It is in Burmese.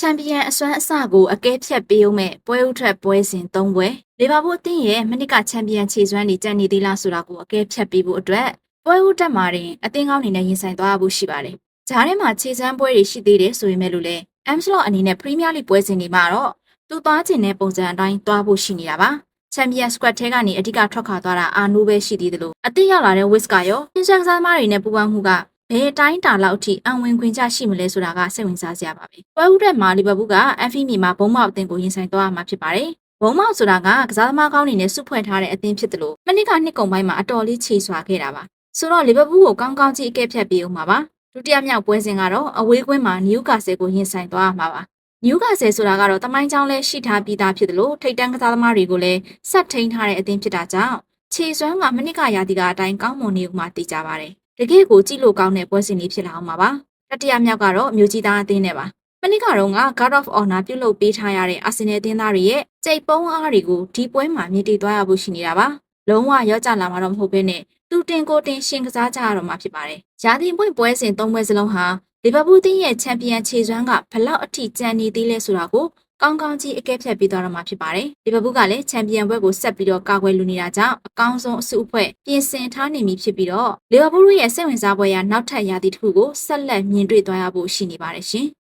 ချန်ပီယံအစွမ်းအစကိုအကဲဖြတ်ပေးအောင်မဲ့ပွဲဥထွက်ပွဲစဉ်၃ပွဲလီဗာပူးအသင်းရဲ့မနစ်ကချန်ပီယံခြေစွမ်းတွေကြံ့နေသေးလားဆိုတာကိုအကဲဖြတ်ပေးဖို့အတွက်ပွဲဥတက်မှာတင်အသင်းကောင်းအနေနဲ့ရင်ဆိုင်သွားဖို့ရှိပါတယ်။ဂျားထဲမှာခြေစွမ်းပွဲတွေရှိသေးတယ်ဆိုရင်မဲ့လို့လေအမ်စလော့အနေနဲ့ပရီးမီးယားလိပွဲစဉ်တွေမှာတော့သူသွားခြင်းတဲ့ပုံစံအတိုင်းသွားဖို့ရှိနေတာပါ။ချန်ပီယံစကွက်ထဲကနေအဓိကထွက်ခွာသွားတာအာနိုးပဲရှိသေးတယ်လို့အသင်းရောက်လာတဲ့ဝစ်ကရောအင်ရှန်ကစားသမားတွေနဲ့ပူးပေါင်းမှုက ဘယ်အတိုင်းတာလောက်အထိအံဝင်ခွင်ကြရှိမလဲဆိုတာကစိတ်ဝင်စားစရာပါပဲ။ပွဲဥတက်မှာလီဗာပူးကအန်ဖီမီမှာဘုံမောက်အသင်းကိုရင်ဆိုင်သွားမှာဖြစ်ပါတယ်။ဘုံမောက်ဆိုတာကကစားသမားကောင်းတွေနဲ့စုဖွဲ့ထားတဲ့အသင်းဖြစ်တယ်လို့မနစ်ကနှစ်ကုန်ပိုင်းမှာအတော်လေးခြေစွာခဲ့တာပါ။ဆိုတော့လီဗာပူးကိုကောင်းကောင်းကြီးအကဲဖြတ်ပေးအောင်ပါပါ။ဒုတိယမြောက်ပွဲစဉ်ကတော့အဝေးကွင်းမှာနယူကာဆယ်ကိုရင်ဆိုင်သွားမှာပါ။နယူကာဆယ်ဆိုတာကတော့တမိုင်းချောင်းလဲရှိထားပြီးသားဖြစ်တယ်လို့ထိတ်တန်းကစားသမားတွေကိုလည်းဆက်ထိန်ထားတဲ့အသင်းဖြစ်တာကြောင့်ခြေစွမ်းကမနစ်ကရာသီကအတိုင်းကောင်းမွန်နေဦးမှာသိကြပါတယ်။ တကယ့်ကိုကြည့်လို့ကောင်းတဲ့ပွဲစဉ်လေးဖြစ်လာအောင်ပါပါ။တတိယမြောက်ကတော့မြို့ကြီးသားအသင်းနဲ့ပါ။မနစ်ကတော့က God of Honor ပြုတ်လုပ်ပေးထားရတဲ့အာဆင်နယ်အသင်းသားတွေရဲ့ကြိတ်ပုံးအားတွေကိုဒီပွဲမှာမြင်တွေ့သွားရဖို့ရှိနေတာပါ။လုံးဝရော့ကျလာမှာတော့မဟုတ်ဘဲနဲ့သူတင်ကိုတင်ရှင်ကစားကြရတော့မှာဖြစ်ပါတယ်။ရာသီပွင့်ပွဲစဉ်၃ပွဲစလုံးဟာလီဗာပူးတင်းရဲ့ချန်ပီယံခြေစွမ်းကဘလောက်အထိကျန်နေသေးလဲဆိုတာကို ကောင်းကောင်းကြီးအကဲဖြတ်ပြီးသွားတော့မှာဖြစ်ပါတယ်။လီဗာပူးကလည်းချန်ပီယံဘွဲ့ကိုဆက်ပြီးတော့ကာကွယ်လူနေတာကြောင့်အကောင်းဆုံးအစုအဖွဲ့ပြင်ဆင်ထားနေပြီဖြစ်ပြီးတော့လီဗာပူးရဲ့စိတ်ဝင်စားပွဲရနောက်ထပ်ရာသီတစ်ခုကိုဆက်လက်မြင်တွေ့သွားရဖို့ရှိနေပါတယ်ရှင်။